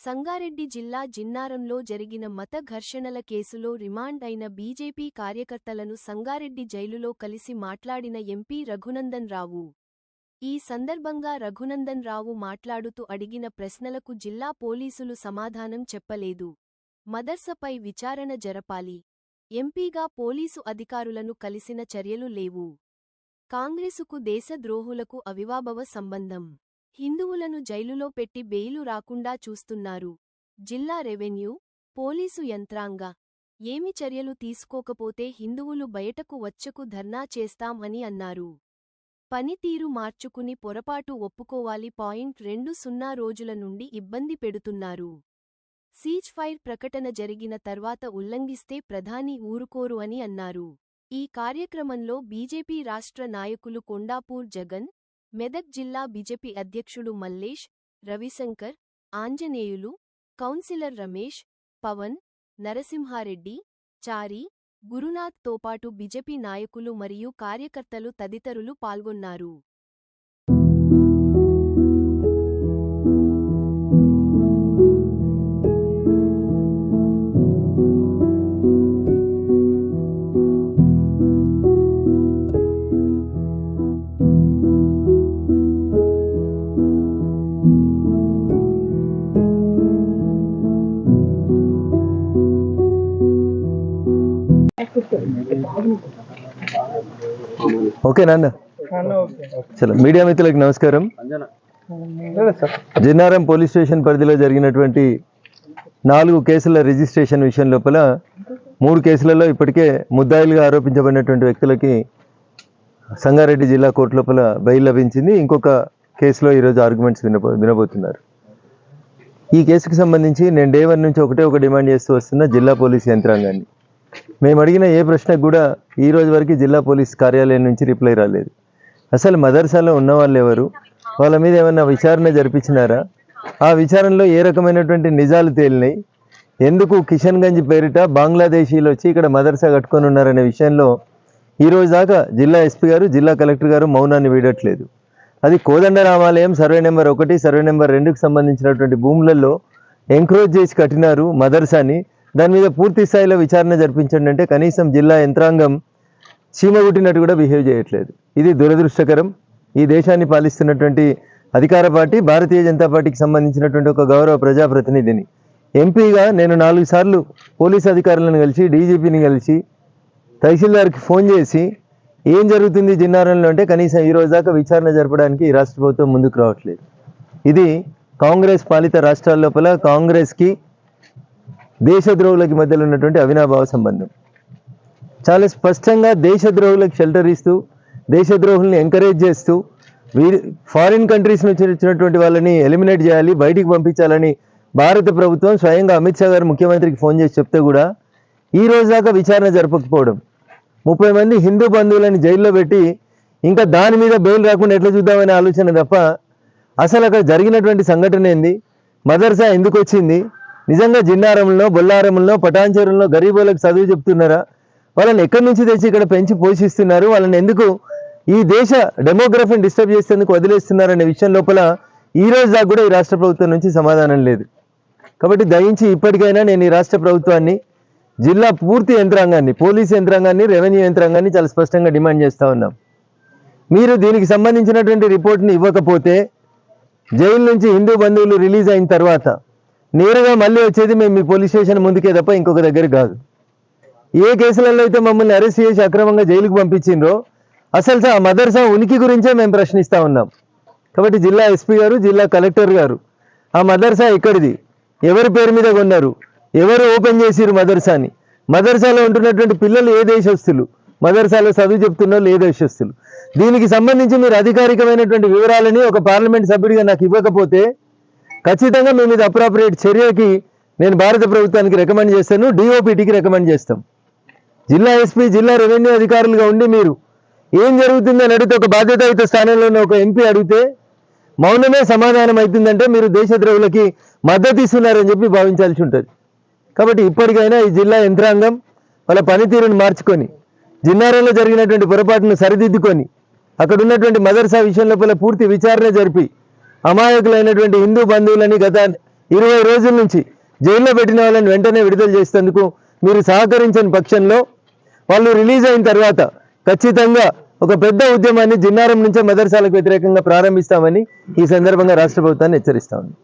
సంగారెడ్డి జిల్లా జిన్నారంలో జరిగిన మత ఘర్షణల కేసులో రిమాండ్ అయిన బీజేపీ కార్యకర్తలను సంగారెడ్డి జైలులో కలిసి మాట్లాడిన ఎంపీ రఘునందన్ రావు ఈ సందర్భంగా రఘునందన్ రావు మాట్లాడుతూ అడిగిన ప్రశ్నలకు జిల్లా పోలీసులు సమాధానం చెప్పలేదు. మదర్సపై విచారణ జరపాలి. ఎంపీగా పోలీసు అధికారులను కలిసిన చర్యలు లేవు. కాంగ్రెసుకు దేశద్రోహులకు అవివాభవ సంబంధం. హిందువులను జైలులో పెట్టి బెయిలు రాకుండా చూస్తున్నారు. జిల్లా రెవెన్యూ పోలీసు యంత్రాంగ. ఏమి చర్యలు తీసుకోకపోతే హిందువులు బయటకు వచ్చకు ధర్నా చేస్తాం అని అన్నారు. పనితీరు మార్చుకుని పొరపాటు ఒప్పుకోవాలి పాయింట్ రెండు సున్నా రోజుల నుండి ఇబ్బంది పెడుతున్నారు. సీజ్ ఫైర్ ప్రకటన జరిగిన తర్వాత ఉల్లంఘిస్తే ప్రధాని ఊరుకోరు అని అన్నారు. ఈ కార్యక్రమంలో బీజేపీ రాష్ట్ర నాయకులు కొండాపూర్ జగన్ మెదక్ జిల్లా బీజేపీ అధ్యక్షుడు మల్లేష్ రవిశంకర్ ఆంజనేయులు కౌన్సిలర్ రమేష్ పవన్ నరసింహారెడ్డి చారి గురునాథ్ తోపాటు బీజేపీ నాయకులు మరియు కార్యకర్తలు తదితరులు పాల్గొన్నారు. ఓకే నాన్న. చలో మీడియా మిత్రులకు నమస్కారం. జిన్నారం పోలీస్ స్టేషన్ పరిధిలో జరిగినటువంటి నాలుగు కేసుల రిజిస్ట్రేషన్ విషయం లోపల మూడు కేసులలో ఇప్పటికే ముద్దాయిలుగా ఆరోపించబడినటువంటి వ్యక్తులకి సంగారెడ్డి జిల్లా కోర్టు లోపల బెయిల్ లభించింది. ఇంకొక కేసులో ఈరోజు ఆర్గ్యుమెంట్స్ వినబో వినబోతున్నారు. ఈ కేసుకు సంబంధించి నేను డే వన్ నుంచి ఒకటే ఒక డిమాండ్ చేస్తూ వస్తున్న జిల్లా పోలీస్ యంత్రాంగాన్ని. మేము అడిగిన ఏ ప్రశ్నకు కూడా ఈ రోజు వరకు జిల్లా పోలీస్ కార్యాలయం నుంచి రిప్లై రాలేదు. అసలు మదర్సాలో ఉన్న వాళ్ళు ఎవరు? వాళ్ళ మీద ఏమైనా విచారణ జరిపించినారా? ఆ విచారణలో ఏ రకమైనటువంటి నిజాలు తేలినాయి? ఎందుకు కిషన్ గంజ్ పేరిట బంగ్లాదేశీలు వచ్చి ఇక్కడ మదర్సా కట్టుకొని ఉన్నారనే విషయంలో ఈరోజు దాకా జిల్లా ఎస్పీ గారు జిల్లా కలెక్టర్ గారు మౌనాన్ని వీడట్లేదు. అది కోదండ రామాలయం సర్వే నెంబర్ ఒకటి సర్వే నెంబర్ రెండుకు సంబంధించినటువంటి భూములలో ఎంక్రోజ్ చేసి కట్టినారు మదర్సాని. దాని మీద పూర్తి స్థాయిలో విచారణ జరిపించండి అంటే కనీసం జిల్లా యంత్రాంగం చీమగుట్టినట్టు కూడా బిహేవ్ చేయట్లేదు. ఇది దురదృష్టకరం. ఈ దేశాన్ని పాలిస్తున్నటువంటి అధికార పార్టీ భారతీయ జనతా పార్టీకి సంబంధించినటువంటి ఒక గౌరవ ప్రజాప్రతినిధిని. ఎంపీగా నేను నాలుగు సార్లు పోలీస్ అధికారులను కలిసి డీజీపీని కలిసి తహసీల్దార్కి ఫోన్ చేసి ఏం జరుగుతుంది జిన్నారంలో అంటే కనీసం ఈ రోజు దాకా విచారణ జరపడానికి రాష్ట్ర ప్రభుత్వం ముందుకు రావట్లేదు. ఇది కాంగ్రెస్ పాలిత రాష్ట్రాల లోపల కాంగ్రెస్కి దేశద్రోహులకి మధ్యలో ఉన్నటువంటి అవినాభావ సంబంధం. చాలా స్పష్టంగా దేశద్రోహులకు షెల్టర్ ఇస్తూ దేశద్రోహుల్ని ఎంకరేజ్ చేస్తూ వీరి ఫారిన్ కంట్రీస్ నుంచి వచ్చినటువంటి వాళ్ళని ఎలిమినేట్ చేయాలి బయటికి పంపించాలని భారత ప్రభుత్వం స్వయంగా అమిత్ షా గారు ముఖ్యమంత్రికి ఫోన్ చేసి చెప్తే కూడా ఈ రోజు దాకా విచారణ జరపకపోవడం. ముప్పై మంది హిందూ బంధువులని జైల్లో పెట్టి ఇంకా దాని మీద బెయిల్ రాకుండా ఎట్లా చూద్దామనే ఆలోచన తప్ప అసలు అక్కడ జరిగినటువంటి సంఘటన ఏంది? మదర్సా ఎందుకు వచ్చింది? నిజంగా జిన్నారంలో బొల్లారంలో పటాంచరంలో గరీబులకు చదువు చెప్తున్నారా? వాళ్ళని ఎక్కడి నుంచి తెచ్చి ఇక్కడ పెంచి పోషిస్తున్నారు? వాళ్ళని ఎందుకు ఈ దేశ డెమోగ్రఫీని డిస్టర్బ్ చేసేందుకు వదిలేస్తున్నారనే విషయం లోపల ఈ రోజు దాకా కూడా ఈ రాష్ట్ర ప్రభుత్వం నుంచి సమాధానం లేదు. కాబట్టి దయించి ఇప్పటికైనా నేను ఈ రాష్ట్ర ప్రభుత్వాన్ని జిల్లా పూర్తి యంత్రాంగాన్ని పోలీస్ యంత్రాంగాన్ని రెవెన్యూ యంత్రాంగాన్ని చాలా స్పష్టంగా డిమాండ్ చేస్తూ ఉన్నాం. మీరు దీనికి సంబంధించినటువంటి రిపోర్ట్ని ఇవ్వకపోతే జైలు నుంచి హిందూ బంధువులు రిలీజ్ అయిన తర్వాత నేరుగా మళ్ళీ వచ్చేది మేము మీ పోలీస్ స్టేషన్ ముందుకే తప్ప ఇంకొక దగ్గర కాదు. ఏ కేసులలో అయితే మమ్మల్ని అరెస్ట్ చేసి అక్రమంగా జైలుకు పంపించిండ్రో అసలు సార్ మదర్సా ఉనికి గురించే మేము ప్రశ్నిస్తూ ఉన్నాం. కాబట్టి జిల్లా ఎస్పీ గారు జిల్లా కలెక్టర్ గారు ఆ మదర్సా ఎక్కడిది ఎవరి పేరు మీద కొన్నారు? ఎవరు ఓపెన్ చేసిరు మదర్సాని మదర్సాలో ఉంటున్నటువంటి పిల్లలు ఏ దేశస్తులు? మదర్సాలో చదువు చెప్తున్నారు ఏ దేశస్తులు? దీనికి సంబంధించి మీరు అధికారికమైనటువంటి వివరాలని ఒక పార్లమెంట్ సభ్యుడిగా నాకు ఇవ్వకపోతే ఖచ్చితంగా మేము ఇది అప్రాపరియేట్ చర్యకి నేను భారత ప్రభుత్వానికి రికమెండ్ చేస్తాను. డిఓపిటికి రికమెండ్ చేస్తాం. జిల్లా ఎస్పీ జిల్లా రెవెన్యూ అధికారులుగా ఉండి మీరు ఏం జరుగుతుందని అడిగితే ఒక బాధ్యతాయుత స్థానంలో ఒక ఎంపీ అడిగితే మౌనమే సమాధానం అవుతుందంటే మీరు దేశద్రోహులకి మద్దతు ఇస్తున్నారని చెప్పి భావించాల్సి ఉంటుంది. కాబట్టి ఇప్పటికైనా ఈ జిల్లా యంత్రాంగం వాళ్ళ పనితీరుని మార్చుకొని జిన్నారంలో జరిగినటువంటి పొరపాటును సరిదిద్దుకొని అక్కడ ఉన్నటువంటి మదర్సా విషయం లోపల పూర్తి విచారణ జరిపి అమాయకులైనటువంటి హిందూ బంధువులని గత ఇరవై రోజుల నుంచి జైల్లో పెట్టిన వాళ్ళని వెంటనే విడుదల చేసేందుకు మీరు సహకరించని పక్షంలో వాళ్ళు రిలీజ్ అయిన తర్వాత ఖచ్చితంగా ఒక పెద్ద ఉద్యమాన్ని జిన్నారం నుంచే మదర్సాలకు వ్యతిరేకంగా ప్రారంభిస్తామని ఈ సందర్భంగా రాష్ట్ర ప్రభుత్వాన్ని హెచ్చరిస్తామని